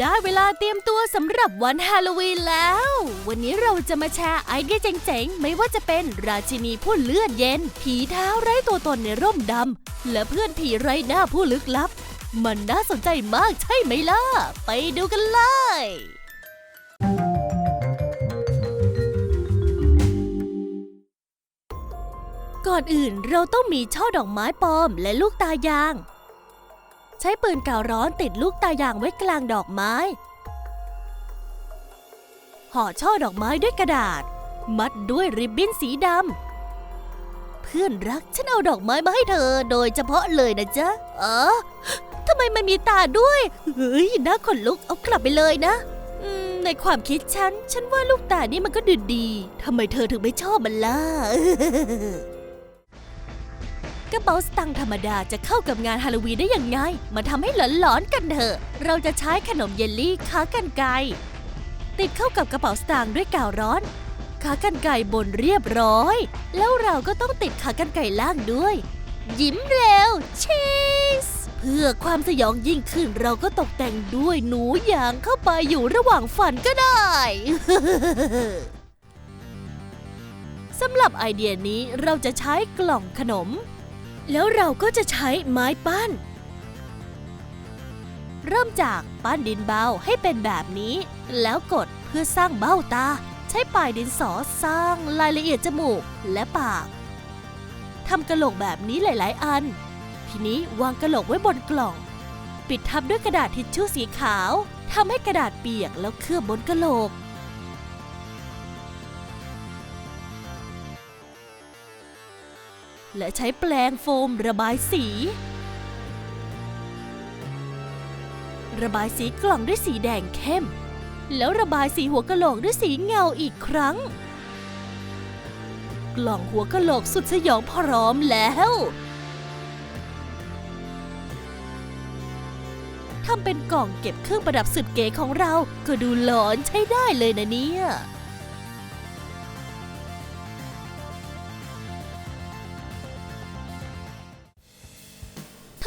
ได้เวลาเตรียมตัวสำหรับวันฮาโลวีนแล้ว วันนี้เราจะมาแชร์ไอเดียเจ๋งๆ ไม่ว่าจะเป็นราชินีผู้เลือดเย็น ผีเท้าไร้ตัวตนในร่มดำ และเพื่อนผีไร้หน้าผู้ลึกลับ มันน่าสนใจมากใช่ไหมล่ะ ไปดูกันเลยก่อนอื่นเราต้องมีช่อดอกไม้ปลอมและลูกตายาง ช้ปืนกาวร้อนติดลูกตายางไว้กลางดอกไม้ ห่อช่อดอกไม้ด้วยกระดาษ มัดด้วยริบบิ้นสีดำ เพื่อนรักฉันเอาดอกไม้มาให้เธอโดยเฉพาะเลยนะจ๊ะ เออทำไมมันมีตาด้วย เฮ้ยน่าขนลุกเอากลับไปเลยนะในความคิดฉัน ฉันว่าลูกตานี่มันก็ดูดี ทำไมเธอถึงไม่ชอบมันล่ะ กระเป๋าสตังค์ธรรมดาจะเข้ากับงานฮาโลวีนได้ยังไง มาทำให้หลอนๆกันเถอะ เราจะใช้ขนมเยลลี่ขากันไกรติดเข้ากับกระเป๋าสตางค์ด้วยกาวร้อนขากันไก่บนเรียบร้อย แล้วเราก็ต้องติดขากันไก่ล่างด้วย ยิ้มเร็วชีสเพื่อความสยองยิ่งขึ้นเราก็ตกแต่งด้วยหนูยางเข้าไปอยู่ระหว่างฟันก็ได้สำหรับไอเดียนี้เราจะใช้กล่องขนม แล้วเราก็จะใช้ไม้ปั้น เริ่มจากปั้นดินเบาให้เป็นแบบนี้ แล้วกดเพื่อสร้างเบ้าตา ใช้ปลายดินสอสร้างรายละเอียดจมูกและปากทำกระโหลกแบบนี้หลาย ๆ อัน ทีนี้วางกระโหลกไว้บนกล่อง ปิดทับด้วยกระดาษทิชชู่สีขาวทำให้กระดาษเปียกแล้วเคลือบบนกระโหลก และใช้แปรงโฟมระบายสี ระบายสีกล่องด้วยสีแดงเข้ม แล้วระบายสีหัวกะโหลกด้วยสีเงาอีกครั้ง กล่องหัวกะโหลกสุดสยองพร้อมแล้วทำเป็นกล่องเก็บเครื่องประดับสุดเก๋ของเราก็ดูหลอนใช้ได้เลยนะเนี่ย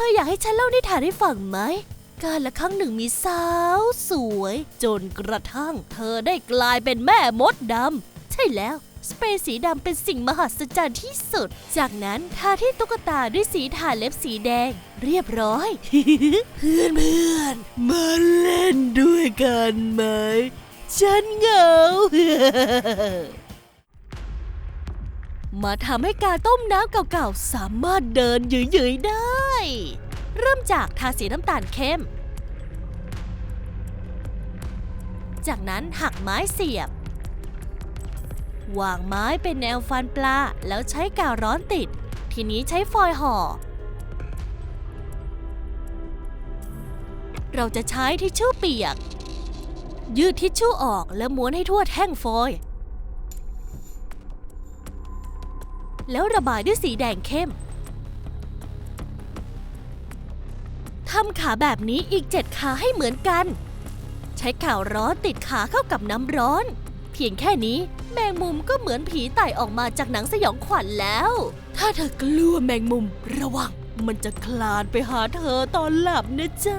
ธออยากให้ฉันเล่านิทานให้ฟังไหม การละครั้งหนึ่งมีสาวสวย จนกระทั่งเธอได้กลายเป็นแม่มดดำ ใช่แล้ว สเปรย์สีดำเป็นสิ่งมหัศจรรย์ที่สุด จากนั้นทาที่ตุ๊กตาด้วยสีทาเล็บสีแดง เรียบร้อย เพื่อนเพื่อนมาเล่นด้วยกันไหม ฉันเหงา มาทำให้การต้มน้ำเก่าๆ สามารถเดินหยืยๆได้ เริ่มจากทาสีน้ำตาลเข้ม จากนั้นหักไม้เสียบ วางไม้เป็นแนวฟันปลาแล้วใช้กาวร้อนติด ทีนี้ใช้ฟอยล์ห่อ เราจะใช้ทิชชู่เปียก ยืดทิชชู่ออกแล้วม้วนให้ทั่วแท่งฟอยล์ แล้วระบายด้วยสีแดงเข้มทำขาแบบนี้อีกเจ็ดขาให้เหมือนกัน ใช้ข่าวร้อนติดขาเข้ากับน้ำร้อน เพียงแค่นี้แมงมุมก็เหมือนผีไต่ออกมาจากหนังสยองขวัญแล้ว ถ้าเธอกลัวแมงมุมระวัง มันจะคลานไปหาเธอตอนหลับนะจ๊ะ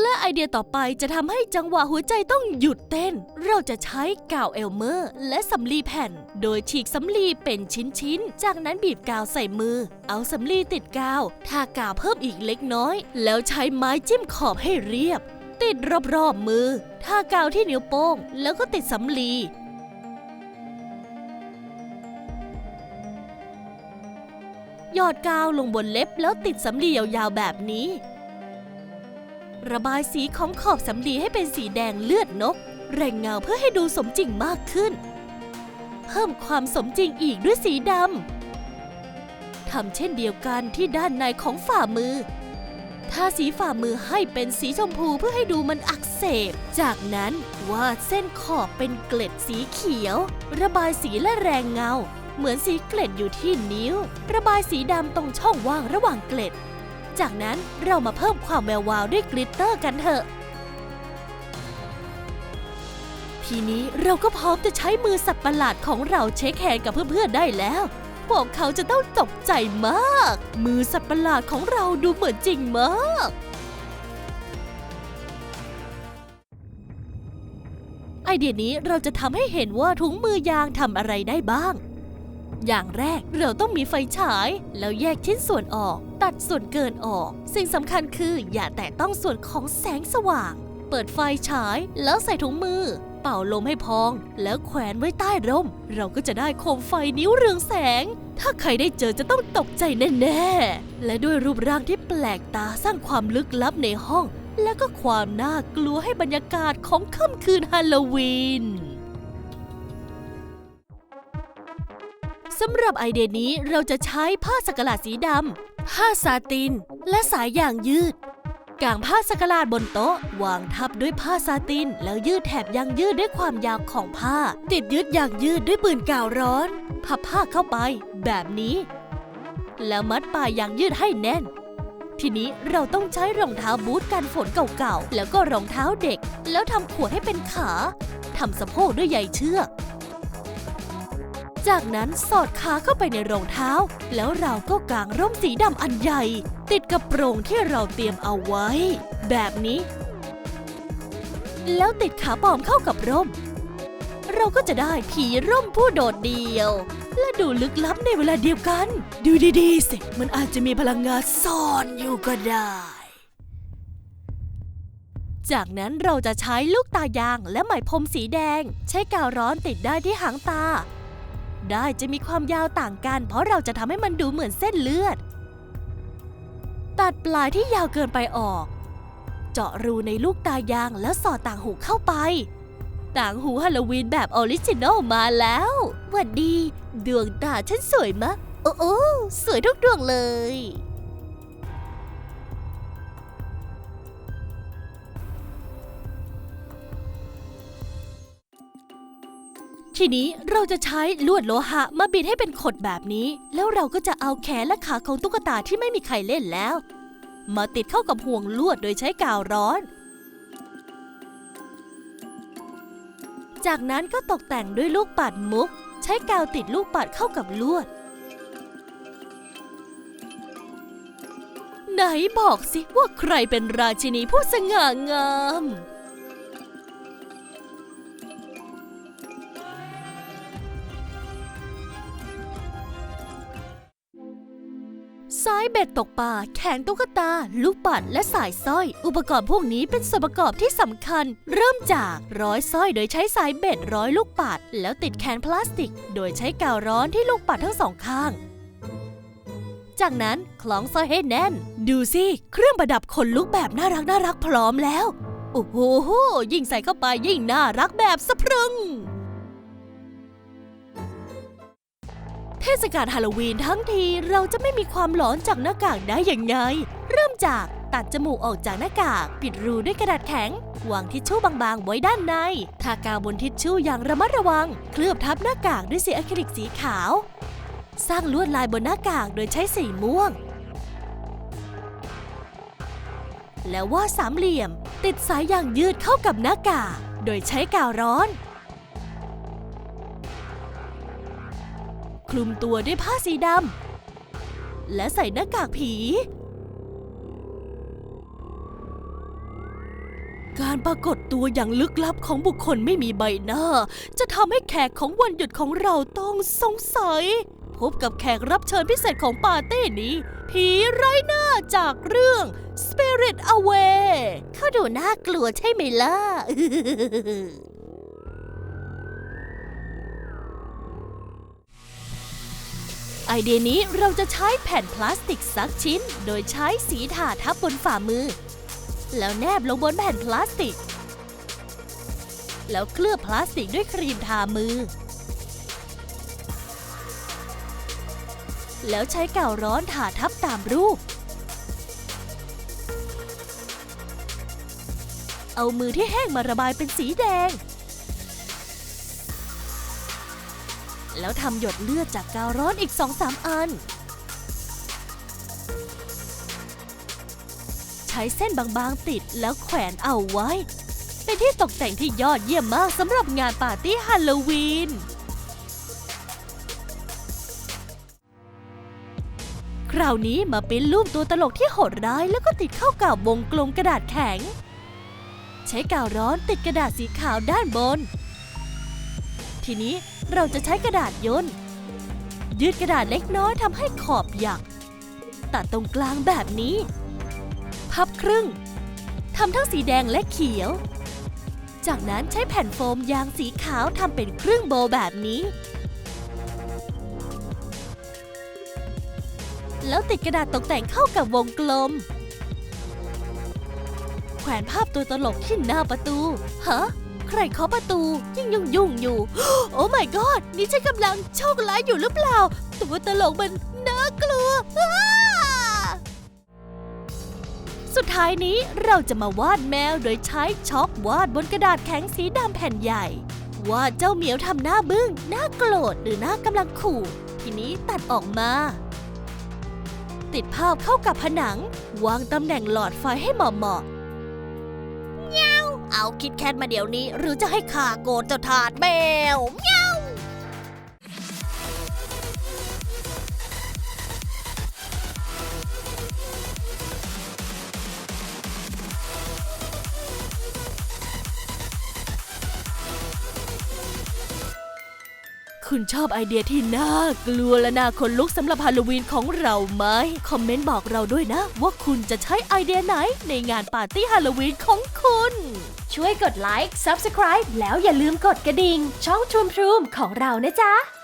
และไอเดียต่อไปจะทำให้จังหวะหัวใจต้องหยุดเต้น เราจะใช้กาวเอลเมอร์และสำลีแผ่น โดยฉีกสำลีเป็นชิ้นๆ จากนั้นบีบกาวใส่มือ เอาสำลีติดกาวทากาวเพิ่มอีกเล็กน้อย แล้วใช้ไม้จิ้มขอบให้เรียบ ติดรอบๆมือทากาวที่นิ้วโป้ง แล้วก็ติดสำลีหยอดกาวลงบนเล็บแล้วติดสำลียาวๆแบบนี้ ระบายสีของขอบสำลีให้เป็นสีแดงเลือดนก แรงเงาเพื่อให้ดูสมจริงมากขึ้น เพิ่มความสมจริงอีกด้วยสีดำทำเช่นเดียวกันที่ด้านในของฝ่ามือทาสีฝ่ามือให้เป็นสีชมพูเพื่อให้ดูมันอักเสบ จากนั้นวาดเส้นขอบเป็นเกล็ดสีเขียว ระบายสีและแรงเงา เหมือนสีเกล็ดอยู่ที่นิ้ว ระบายสีดำตรงช่องว่างระหว่างเกล็ด จากนั้นเรามาเพิ่มความแวววาวด้วยกลิตเตอร์กันเถอะ ทีนี้เราก็พร้อมจะใช้มือสัตว์ประหลาดของเราเช็คแฮนกับเพื่อนๆได้แล้ว พวกเขาจะต้องตกใจมาก มือสัตว์ประหลาดของเราดูเหมือนจริงมากไอเดียนี้เราจะทำให้เห็นว่าถุงมือยางทำอะไรได้บ้าง อย่างแรกเราต้องมีไฟฉาย แล้วแยกชิ้นส่วนออก ตัดส่วนเกินออก สิ่งสำคัญคืออย่าแตะต้องส่วนของแสงสว่าง เปิดไฟฉายแล้วใส่ถุงมือ เป่าลมให้พอง แล้วแขวนไว้ใต้ร่ม เราก็จะได้โคมไฟนิ้วเรืองแสง ถ้าใครได้เจอจะต้องตกใจแน่ๆ และด้วยรูปร่างที่แปลกตาสร้างความลึกลับในห้อง และก็ความน่ากลัวให้บรรยากาศของค่ำคืนฮาโลวีน สำหรับไอเดียนี้เราจะใช้ผ้าสักหลาดสีดำผ้าซาติน และสายยางยืด กางผ้าสักหลาดบนโต๊ะ วางทับด้วยผ้าซาติน แล้วยืดแถบยางยืดด้วยความยาวของผ้า ติดยึดยางยืดด้วยปืนกาวร้อน พับผ้าเข้าไป แบบนี้ แล้วมัดปลายยางยืดให้แน่นทีนี้เราต้องใช้รองเท้าบูทกันฝนเก่าๆ แล้วก็รองเท้าเด็ก แล้วทำขวดให้เป็นขา ทำสะโพกด้วยใยเชือก จากนั้นสอดขาเข้าไปในรองเท้า แล้วเราก็กางร่มสีดำอันใหญ่ ติดกับโปรงที่เราเตรียมเอาไว้ แบบนี้ แล้วติดขาปลอมเข้ากับร่ม เราก็จะได้ผีร่มผู้โดดเดี่ยว และดูลึกลับในเวลาเดียวกัน ดูดีๆสิมันอาจจะมีพลังงานซ่อนอยู่ก็ได้จากนั้นเราจะใช้ลูกตายางและไหมพรมสีแดง ใช้กาวร้อนติดได้ที่หางตา ได้จะมีความยาวต่างกัน เพราะเราจะทำให้มันดูเหมือนเส้นเลือด ตัดปลายที่ยาวเกินไปออก เจาะรูในลูกตายางแล้วสอดต่างหูเข้าไป ต่างหูฮาโลวีนแบบออริจินอลมาแล้วหวัดดี ดวงตาฉันสวยมะ โอ้โอ้สวยทุกดวงเลย ทีนี้เราจะใช้ลวดโลหะมาบิดให้เป็นขดแบบนี้ แล้วเราก็จะเอาแขนและขาของตุ๊กตาที่ไม่มีใครเล่นแล้ว มาติดเข้ากับห่วงลวดโดยใช้กาวร้อน จากนั้นก็ตกแต่งด้วยลูกปัดมุก ใช้กาวติดลูกปัดเข้ากับลวด ไหนบอกสิว่าใครเป็นราชินีผู้สง่างาม สายเบ็ดตกปลาแขนตุ๊กตา ลูกปัดและสายสร้อย อุปกรณ์พวกนี้เป็นส่วนประกอบที่สำคัญ เริ่มจากร้อยสร้อยโดยใช้สายเบ็ดร้อยลูกปัด แล้วติดแขนพลาสติก โดยใช้กาวร้อนที่ลูกปัดทั้งสองข้าง จากนั้นคล้องสร้อยให้แน่น ดูสิเครื่องประดับขนลุกแบบน่ารักน่ารักพร้อมแล้วโอ้โหยิ่งใส่เข้าไปยิ่งน่ารักแบบสะพรึง เทศกาลฮาโลวีนทั้งทีเราจะไม่มีความหลอนจากหน้ากากได้อยังไง เริ่มจากตัดจมูกออกจากหน้ากาก ปิดรูด้วยกระดาษแข็ง วางทิชชู่บางๆ ไว้ด้านในทากาวบนทิชชู่อย่างระมัดระวัง เคลือบทับหน้ากากด้วยสีอะคริลิกสีขาว สร้างลวดลายบนหน้ากากโดยใช้สีม่วง แล้ววาดสามเหลี่ยม ติดสายยางยืดเข้ากับหน้ากาก โดยใช้กาวร้อน คลุมตัวด้วยผ้าสีดำและใส่หน้ากากผี การปรากฏตัวอย่างลึกลับของบุคคลไม่มีใบหน้า จะทำให้แขกของวันหยุดของเราต้องสงสัย พบกับแขกรับเชิญพิเศษของปาร์ตี้นี้ ผีไร้หน้าจากเรื่อง Spirit Away เขาดูน่ากลัวใช่ไหมล่ะ ไอเดียนี้เราจะใช้แผ่นพลาสติกสักชิ้น โดยใช้สีทาทับบนฝ่ามือ แล้วแนบลงบนแผ่นพลาสติก แล้วเคลือบพลาสติกด้วยครีมทามือ แล้วใช้กาวร้อนทาทับตามรูป เอามือที่แห้งมาระบายเป็นสีแดง แล้วทำหยดเลือดจากกาวร้อนอีก 2-3 อัน ใช้เส้นบางๆติดแล้วแขวนเอาไว้ เป็นที่ตกแต่งที่ยอดเยี่ยมมากสำหรับงานปาร์ตี้ฮาโลวีน คราวนี้มาปิ้นรูปตัวตลกที่โหดร้ายแล้วก็ติดเข้ากับวงกลมกระดาษแข็ง ใช้กาวร้อนติดกระดาษสีขาวด้านบนทีนี้ เราจะใช้กระดาษย่นยืดกระดาษเล็กน้อยทำให้ขอบหยัก ตัดตรงกลางแบบนี้ พับครึ่งทำทั้งสีแดงและเขียว จากนั้นใช้แผ่นโฟมยางสีขาวทำเป็นครึ่งโบแบบนี้ แล้วติดกระดาษตกแต่งเข้ากับวงกลม แขวนภาพตัวตลกที่หน้าประตู ฮะ ใครเคาะประตูยิ่งยุ่งยุ่งอยู่ โอ้ my god นี่ฉันกำลังโชคร้ายอยู่หรือเปล่า ตัวตลกมันน่ากลัว สุดท้ายนี้เราจะมาวาดแมวโดยใช้ช็อกวาดบนกระดาษแข็งสีดำแผ่นใหญ่ วาดเจ้าเหมียวทำหน้าบึ้งหน้าโกรธหรือหน้ากำลังขู่ ทีนี้ตัดออกมาติดภาพเข้ากับผนัง วางตำแหน่งหลอดไฟให้เหมาะๆ เอาคิดแคทมาเดี๋ยวนี้ หรือจะให้ข้าโกรธเจ้าทาสแมวเงาคุณชอบไอเดียที่น่ากลัวและน่าขนลุกสำหรับฮาโลวีนของเราไหม คอมเมนต์บอกเราด้วยนะ ว่าคุณจะใช้ไอเดียไหนในงานปาร์ตี้ฮาโลวีนของคุณ ช่วยกดไลค์ Subscribe แล้วอย่าลืมกดกระดิ่ง ช่องทรูมทรูมของเรานะจ๊ะ